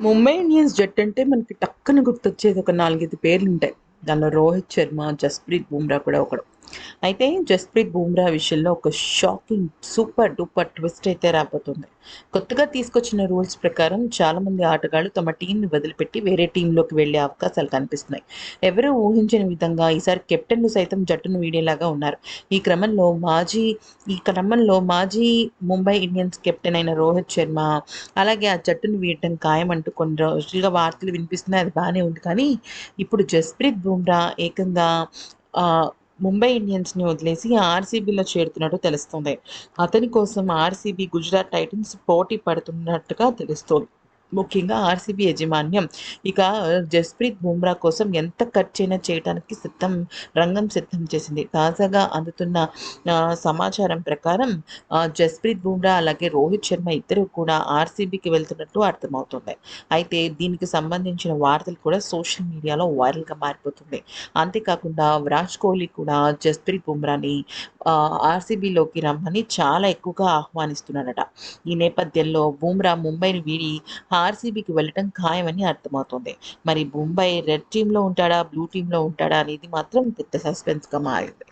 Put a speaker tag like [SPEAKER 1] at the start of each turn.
[SPEAKER 1] Mumbai Indians జట్టు అంటే మనకి టక్కన గుర్తొచ్చేది ఒక నాలుగైదు పేర్లు ఉంటాయి దానిలో రోహిత్ శర్మ జస్ప్రీత్ బుమ్రా కూడా ఒకడు. అయితే జస్ప్రీత్ బూమ్రా విషయంలో ఒక షాకింగ్ సూపర్ డూపర్ ట్విస్ట్ అయితే రాబోతుంది. కొత్తగా తీసుకొచ్చిన రూల్స్ ప్రకారం చాలామంది ఆటగాళ్ళు తమ టీంని వదిలిపెట్టి వేరే టీంలోకి వెళ్ళే అవకాశాలు కనిపిస్తున్నాయి. ఎవరూ ఊహించని విధంగా ఈసారి కెప్టెన్లు సైతం జట్టును వీడేలాగా ఉన్నారు. ఈ క్రమంలో మాజీ ఈ క్రమంలో మాజీ ముంబై ఇండియన్స్ కెప్టెన్ అయిన రోహిత్ శర్మ అలాగే ఆ జట్టును వీడటం ఖాయమంటూ కొన్ని రోజులుగా వార్తలు వినిపిస్తున్నాయి. అది బాగానే ఉంది. కానీ ఇప్పుడు జస్ప్రీత్ బుమ్రా ఏకంగా ముంబై ఇండియన్స్ని వదిలేసి ఆర్సీబీలో చేరుతున్నట్టు తెలుస్తుంది. అతని కోసం ఆర్సీబీ గుజరాత్ టైటన్స్ పోటీ పడుతున్నట్టుగా తెలుస్తోంది. ముఖ్యంగా ఆర్సీబీ యాజమాన్యం ఇక జస్ప్రీత్ బుమ్రా కోసం ఎంత ఖర్చైనా చేయడానికి సిద్ధం రంగం సిద్ధం చేసింది. తాజాగా అందుతున్న ఆ, సమాచారం ప్రకారం జస్ప్రీత్ బుమ్రా అలాగే రోహిత్ శర్మ ఇద్దరు కూడా ఆర్సీబీకి వెళ్తున్నట్టు అర్థమవుతుంది. అయితే దీనికి సంబంధించిన వార్తలు కూడా సోషల్ మీడియాలో వైరల్గా మారిపోతుంది. అంతేకాకుండా విరాట్ కోహ్లీ కూడా జస్ప్రీత్ బుమ్రాని ఆర్సీబీలోకి రమ్మని చాలా ఎక్కువగా ఆహ్వానిస్తున్నాడట ఈ నేపథ్యంలో బుమ్రా ముంబైని వీడి ఆర్సీబీకి వెళ్ళటం ఖాయమని అర్థమవుతుంది. మరి ముంబై రెడ్ టీంలో ఉంటాడా బ్లూ టీంలో ఉంటాడా అనేది మాత్రం పెద్ద సస్పెన్స్గా మారింది.